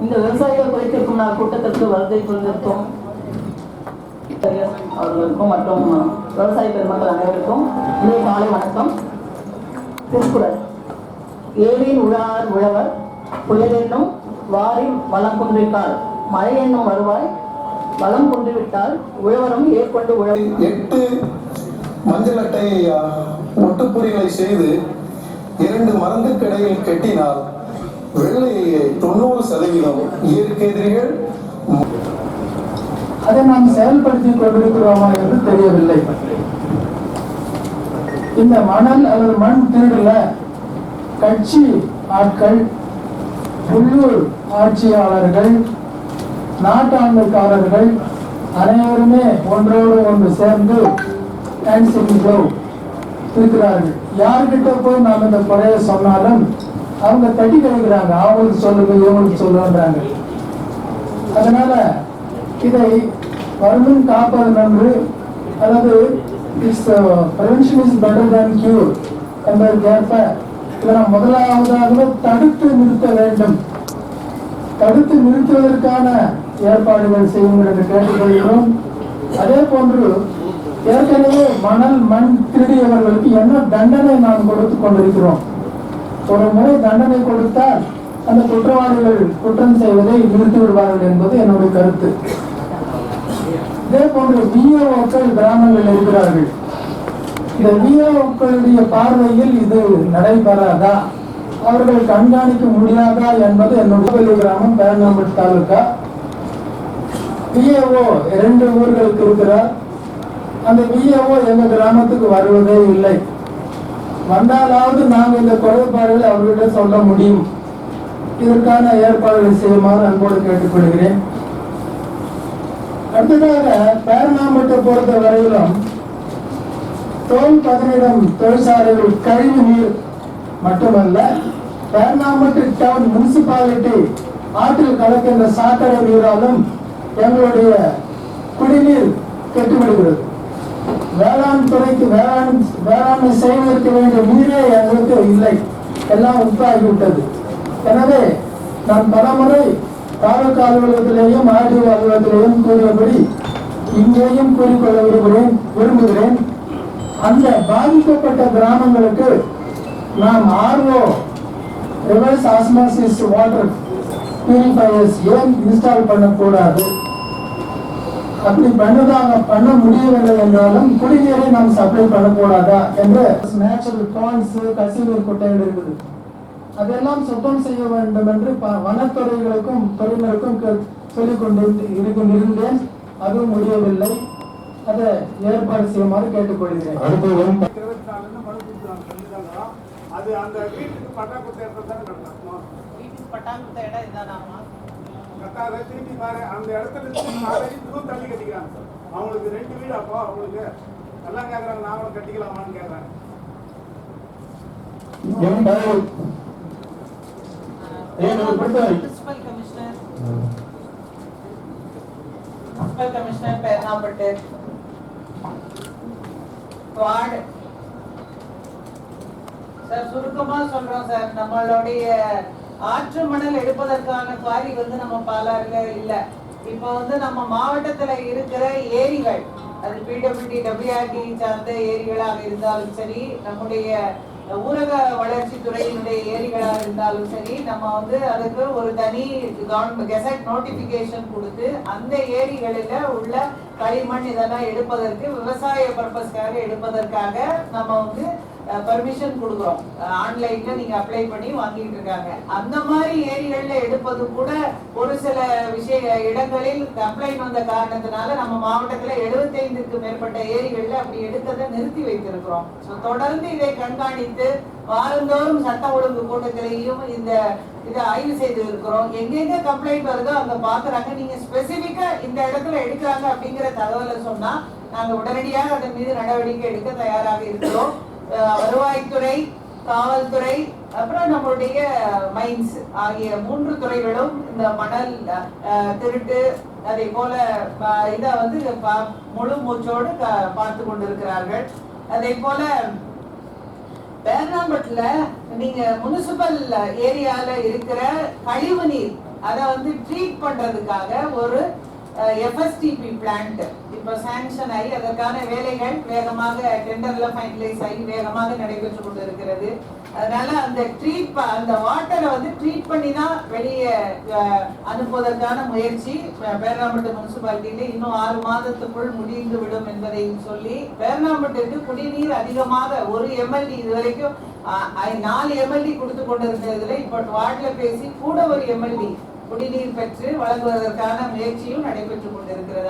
இந்த விவசாயிகள் குறித்திருக்கும் நான் கூட்டத்திற்கு வருகை கொண்டிருக்கும் அவர்களுக்கும் மற்றும் விவசாய பெருமக்கள் அனைவருக்கும் இன்றைய காலை வணக்கம். திருக்குறள் ஏழின் உழார் உழவர் புயலென்னும் வாரில் வளம் குன்றிட்டால் மழை என்னும் வருவாய் வளம் குன்றிவிட்டால் உழவரும் ஏற்கொண்டு உழ எட்டு மஞ்சள் அட்டை ஆ, ஒட்டுப்பொறிகளை செய்து இரண்டு மரத்துக்கு இடையில் கட்டினால் வெள்ளை தொண்ணூறு சதவீதம் இயற்கை எதிரிகள். அதை நாம் செயல்படுத்தி கொண்டிருக்கிறோமா என்று தெரியவில்லை. இந்த மணல் அல்லது மண் திருடல கட்சி ஆட்கள் உள்ளூர் ஆட்சியாளர்கள் நாட்டாண்டுக்காரர்கள் அனைவருமே ஒன்றோடு ஒன்று சேர்ந்து இருக்கிறார்கள். யார்கிட்ட போய் நாம் இந்த குறைய சொன்னாலும் அவங்க தட்டி கழிக்கிறாங்க அவங்களுக்கு சொல்லுங்க இவங்களுக்கு சொல்லுன்றாங்க அதனால இதை வருமுன் காப்பது நன்று அதாவது is prevention is better than cure என்பதற்கேற்ப இதை நாம் முதலாவதாக தடுத்து நிறுத்த வேண்டும். தடுத்து நிறுத்துவதற்கான ஏற்பாடுகள் செய்யுங்கள் என்று கேட்டுக்கொள்கிறோம். அதே போன்று ஏற்கனவே மணல் மண் திருடியவர்களுக்கு என்ன தண்டனை நாம் கொடுத்து கொண்டிருக்கிறோம்? ஒரு முறை தண்டனை கொடுத்தால் அந்த குற்றவாளிகள் குற்றம் செய்வதை நிறுத்தி விடுவார்கள் என்பது என்னுடைய கருத்து. இதே போன்ற விஓக்கள் கிராமங்களில் இருக்கிறார்கள். இந்த விஓக்களுடைய பார்வையில் இது நடைபெறாதா? அவர்கள் கண்காணிக்க முடியாதா என்பது என்னுடைய கிராமம் பேரனாம்பட்டு தாலுகா. விஏஓ இரண்டு ஊர்களுக்கு இருக்கிறார். அந்த விஏஓ எங்க கிராமத்துக்கு வருவதே இல்லை. வந்தாலாவது நாங்கள் இந்த குறைபாடுகளை அவர்கிட்ட சொல்ல முடியும். இதற்கான ஏற்பாடுகளை செய்யுமாறு அன்போடு கேட்டுக்கொள்கிறேன். அடுத்ததாக பேரணாம்பட்டை பொறுத்த வரையிலும் தோல் பதனிடம் தொழிற்சாலைகள் கழிவு நீர் மட்டுமல்ல பேரணாம்பட்டு டவுன் முனிசிபாலிட்டி ஆற்றில் கலக்கின்ற சாக்கடை நீராலும் எங்களுடைய குடிநீர் கெட்டுவிடுகிறது. வேளாண் துறைக்கு வேளாண் வேளாண்மை செய்வதற்கு வேண்டிய நீரே எங்களுக்கு இல்லை. எல்லாம் உப்பாகிவிட்டது எனவே நான் பலமுறை தாலுகா அலுவலகத்திலேயும் ஆர்டிஓ அலுவலகத்திலேயும் கூறியபடி இங்கேயும் கூறிக்கொள்ள விரும்புகிறேன் விரும்புகிறேன். அந்த பாதிக்கப்பட்ட கிராமங்களுக்கு நாம் RO reverse osmosis water purifiers ஏன் இன்ஸ்டால் பண்ணக்கூடாது? அப்படி பண்ணதாக பண்ண முடியவில்லை என்றாலும் குடிநீரை நாம் சப்ளை பண்ணக்கூடாதா? என்று நேச்சுரல் பாயிண்ட்ஸ் கசிவு குட்டைகள் இருக்குது. அதெல்லாம் சுத்தம் செய்ய வேண்டும் என்று ப- வனத்துறைகளுக்கும் துறையினருக்கும் சொல்லிக் கொண்டு இருக்கின்றேன் அதுவும் முடியவில்லை. அதை ஏற்பாடு செய்யுமாறு கேட்டுக்கொள்கிறேன். அது அந்த வீட்டுக்கு பட்டா கொடுத்த இடத்துல தானே கட்டணும்? வீட்டுக்கு பட்டாங்குத்த இடம் இதானாமா? கட்டாத திருப்பி பாரு அந்த இடத்துல இருந்து நாலடி தூரம் தள்ளி கட்டிக்கிறாங்க சார். அவங்களுக்கு ரெண்டு வீடு அப்போ அவங்களுக்கு எல்லாம் கேட்குறாங்க நாங்களும் கட்டிக்கலாமான்னு கேட்குறாங்க என் பதில் ஏன் ஒரு பொறுத்தவரை principal commissioner principal ward sir சுருக்கமா சொல்றோம் சார் நம்மளுடைய ஆற்று மணல் எடுப்பதற்கான குவாரி வந்து நம்ம பாலாறுல இல்ல. இப்போ வந்து நம்ம மாவட்டத்துல இருக்கிற ஏரிகள் அது பிடபிள்யூடி டபிள்யூஆர்டி சார்ந்த ஏரிகளாக இருந்தாலும் சரி நம்முடைய ஊரக வளர்ச்சி துறையினுடைய ஏரிகளாக இருந்தாலும் சரி நம்ம வந்து அதுக்கு ஒரு தனி கவர்மெண்ட் கெசட் நோட்டிபிகேஷன் கொடுத்து அந்த ஏரிகளில உள்ள களிமண் இதெல்லாம் எடுப்பதற்கு விவசாய பர்பஸ்க்காக எடுப்பதற்காக நம்ம வந்து பர்மிஷன் கொடுக்குறோம். ஆன்லைன்ல நீங்க அப்ளை பண்ணி வாங்கிட்டு இருக்காங்க. அந்த மாதிரி ஏரிகள்ல எடுப்பது கூட ஒரு சில விஷய இடங்களில் கம்ப்ளைண்ட் வந்த காரணத்தினால நம்ம மாவட்டத்துல 75 மேற்பட்ட ஏரிகள்ல அப்படி எடுத்ததை நிறுத்தி வைத்திருக்கிறோம். So, தொடர்ந்து இதை கண்காணித்து வாரந்தோறும் சட்ட ஒழுங்கு கூட்டத்திலையும் இந்த இதை ஆய்வு செய்து இருக்கிறோம். எங்கெங்க கம்ப்ளைண்ட் வருதோ அங்க பாக்குறாங்க. நீங்க ஸ்பெசிபிக்கா இந்த இடத்துல எடுக்கிறாங்க அப்படிங்கிற தகவலை சொன்னா நாங்க உடனடியாக அதன் மீது நடவடிக்கை எடுக்க தயாராக இருக்கிறோம். வருவாய்த்துறை காவல்துறை அப்புறம் நம்மளுடைய மைன்ஸ் ஆகிய மூன்று துறைகளும் இந்த மணல் திருட்டு அதே போல இதை வந்து பா- முழு மூச்சோடு பார்த்து கொண்டிருக்கிறார்கள். அதே போல பேர்னாம்பட்டுல நீங்க முனிசிபல் ஏரியால இருக்கிற கழிவு நீர் அதை வந்து ட்ரீட் பண்றதுக்காக ஒரு எஃப்எஸ்டிபி பிளான்ட் இப்போ சாங்ஷன் ஆகி அதற்கான வேலைகள் வேகமாக டெண்டர்ல ஃபைனலைஸ் ஆகி வேகமாக நடைபெற்று கொண்டிருக்கிறது. அதனால அந்த ட்ரீட் அந்த வாட்டரை வந்து ட்ரீட் பண்ணி தான் வெளியே அனுப்புவதற்கான முயற்சி. பேரணாம்பட்டு முனிசிபாலிட்டியில இன்னும் ஆறு மாதத்துக்குள் முடிந்து விடும் என்பதையும் சொல்லி பேரணாம்பட்டுக்கு குடிநீர் அதிகமாக ஒரு எம்எல்டி இது வரைக்கும் ஐ- நாலு எம்எல்டி கொடுத்து கொண்டிருந்ததுல இப்போ வார்டில் பேசி கூட ஒரு எம்எல்டி குடிநீர் பெற்று வழங்குவதற்கான முயற்சியும் நடைபெற்றுக்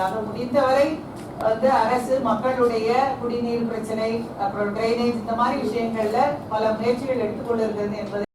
ஆக முடிந்தவரை வந்து அரசு மக்களுடைய குடிநீர் பிரச்சனை அப்புறம் டிரைனேஜ் இந்த மாதிரி விஷயங்கள்ல பல முயற்சிகள் எடுத்துக்கொண்டிருக்கிறது என்பதை